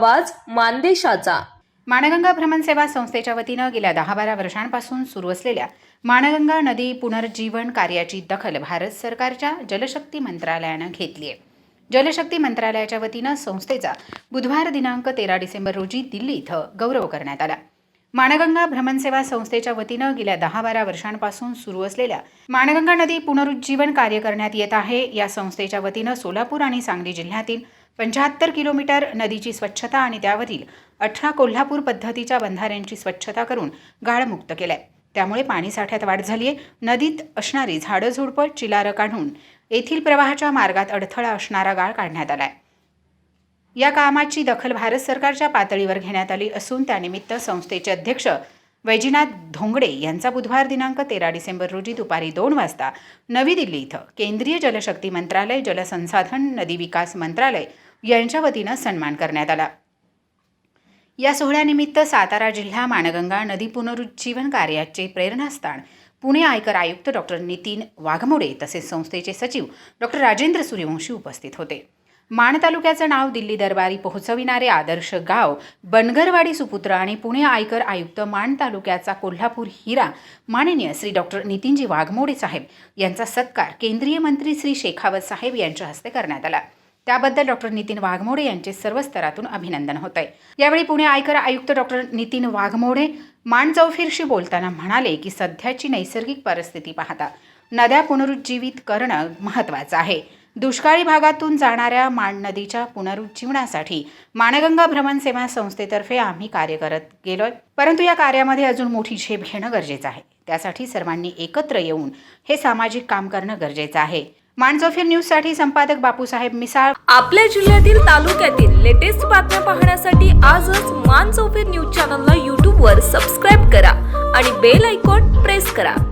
आवाज मानदेशाचा. माणगंगा भ्रमणसेवा संस्थेच्या वतीनं गेल्या दहा बारा वर्षांपासून सुरू असलेल्या माणगंगा नदी पुनर्जीवन कार्याची दखल भारत सरकारच्या जलशक्ती मंत्रालयानं घेतली आहे. जलशक्ती मंत्रालयाच्या वतीनं संस्थेचा बुधवार दिनांक तेरा डिसेंबर रोजी दिल्ली इथं गौरव करण्यात आला. माणगंगा भ्रमणसेवा संस्थेच्या वतीनं गेल्या दहा बारा वर्षांपासून सुरू असलेल्या माणगंगा नदी पुनरुज्जीवन कार्य करण्यात येत आहे. या संस्थेच्या वतीनं सोलापूर आणि सांगली जिल्ह्यातील पंच्याहत्तर किलोमीटर नदीची स्वच्छता आणि त्यावरील अठरा कोल्हापूर पद्धतीच्या बंधाऱ्यांची स्वच्छता करून गाळमुक्त आहे त्यामुळे पाणीसाठ्यात वाढ झाली आहे नदीत असणारी झाडं झुडपं चिलारं काढून येथील प्रवाहाच्या मार्गात अडथळा असणारा गाळ काढण्यात आला आहे या कामाची दखल भारत सरकारच्या पातळीवर घेण्यात आली असून त्यानिमित्त संस्थेचे अध्यक्ष वैजीनाथ धोंगडे यांचा बुधवार दिनांक तेरा डिसेंबर रोजी दुपारी दोन वाजता नवी दिल्ली इथं केंद्रीय जलशक्ती मंत्रालय जलसंसाधन नदी विकास मंत्रालय यांच्या वतीनं सन्मान करण्यात आला. या सोहळ्यानिमित्त सातारा जिल्हा माणगंगा नदी पुनरुज्जीवन कार्याचे प्रेरणास्थान पुणे आयकर आयुक्त डॉक्टर नितीन वाघमोडे तसेच संस्थेचे सचिव डॉक्टर राजेंद्र सूर्यवंशी उपस्थित होते. माण तालुक्याचं नाव दिल्ली दरबारी पोहोचविणारे आदर्श गाव बनगरवाडी सुपुत्र आणि पुणे आयकर आयुक्त माण तालुक्याचा कोल्हापूर हिरा माननीय श्री डॉक्टर नितीनजी वाघमोडे साहेब यांचा सत्कार केंद्रीय मंत्री श्री शेखावत साहेब यांच्या हस्ते करण्यात आला. त्याबद्दल डॉक्टर नितीन वाघमोडे यांचे सर्व स्तरातून अभिनंदन होत आहे यावेळी पुणे आयकर आयुक्त डॉक्टर नितीन वाघमोडे मान चौफीरशी बोलताना म्हणाले की सध्याची नैसर्गिक परिस्थिती पाहता नद्या पुनरुज्जीवित करणं महत्त्वाचं आहे. दुष्काळी भागातून जाणाऱ्या माण नदीच्या पुनरुज्जीवनासाठी माणगंगा भ्रमण सेवा संस्थेतर्फे आम्ही कार्य करत गेलोय. परंतु या कार्यामध्ये अजून मोठी झेप घेणं गरजेचं आहे. त्यासाठी सर्वांनी एकत्र येऊन हे सामाजिक काम करणं गरजेचं आहे. माणचोफीर न्यूजसाठी संपादक बापूसाहेब मिसाळ. आपल्या जिल्ह्यातील तालुक्यातील लेटेस्ट बातम्या पाहण्यासाठी आजच मान न्यूज चॅनलला यूट्यूबवर सबस्क्राईब करा आणि बेल आयकॉन प्रेस करा.